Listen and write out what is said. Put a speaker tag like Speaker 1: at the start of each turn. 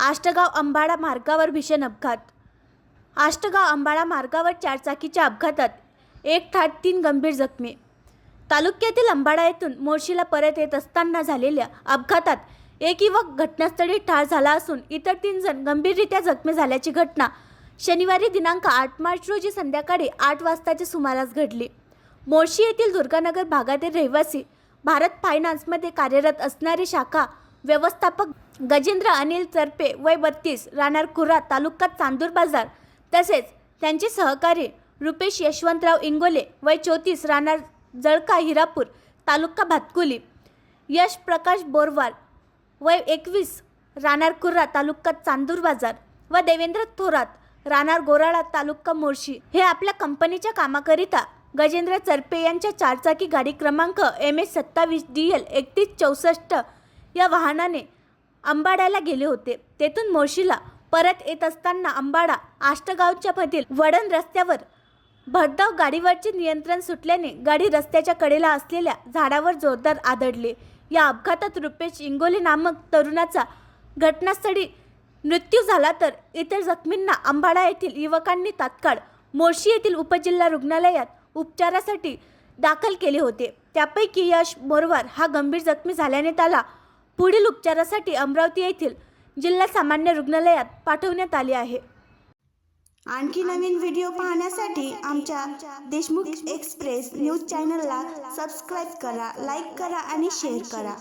Speaker 1: आष्टगाव अंबाडा मार्गावर भीषण अपघात. आष्टगाव अंबाडा मार्गावर चारचाकीच्या अपघातात एक थाट तीन गंभीर जखमी. तालुक्यातील अंबाडा येथून मोर्शीला परत येत असताना झालेल्या अपघातात एक युवक घटनास्थळी ठार झाला असून इतर तीन जण गंभीररित्या जखमी झाल्याची घटना शनिवारी दिनांक आठ मार्च रोजी संध्याकाळी आठ वाजताच्या सुमारास घडली. मोर्शी येथील दुर्गानगर भागातील रहिवासी भारत फायनान्समध्ये कार्यरत असणारे शाखा व्यवस्थापक गजेंद्र अनिल चरपे वय बत्तीस राहणार कुर्रा तालुका चांदूर बाजार. तसेच त्यांचे सहकारी रुपेश यशवंतराव इंगोले वय चौतीस राहणार जळका हिरापूर तालुका भातकुली. यश प्रकाश बोरवाल वय एकवीस राहणार कुर्रा तालुका चांदूर बाजार. व देवेंद्र थोरात राहणार गोराळा तालुका मोर्शी. हे आपल्या कंपनीच्या कामाकरिता गजेंद्र चरपे यांच्या चारचाकी गाडी क्रमांक एम एस सत्तावीस डी एल एकतीस चौसष्ट या वाहनाने अंबाड्याला गेले होते. तेथून मोर्शीला परत येत असताना अंबाडा आष्टगावच्या मधील वडण रस्त्यावर भरधाव गाडीवरचे नियंत्रण सुटल्याने गाडी रस्त्याच्या कडेला असलेल्या झाडावर जोरदार आदळली. या अपघातात रुपेश इंगोले नामक तरुणाचा घटनास्थळी मृत्यू झाला तर इतर जखमींना अंबाडा येथील युवकांनी तात्काळ मोर्शी येथील उपजिल्हा रुग्णालयात उपचारासाठी दाखल केले होते. त्यापैकी यश बोरवार हा गंभीर जखमी झाल्याने त्याला पुढील उपचारासाठी अमरावती येथील जिल्हा सामान्य रुग्णालयात पाठवण्यात आले आहे.
Speaker 2: आणखी नवीन व्हिडिओ पाहण्यासाठी आमच्या देशमुख एक्सप्रेस न्यूज चॅनलला सबस्क्राईब करा लाईक करा आणि शेअर करा.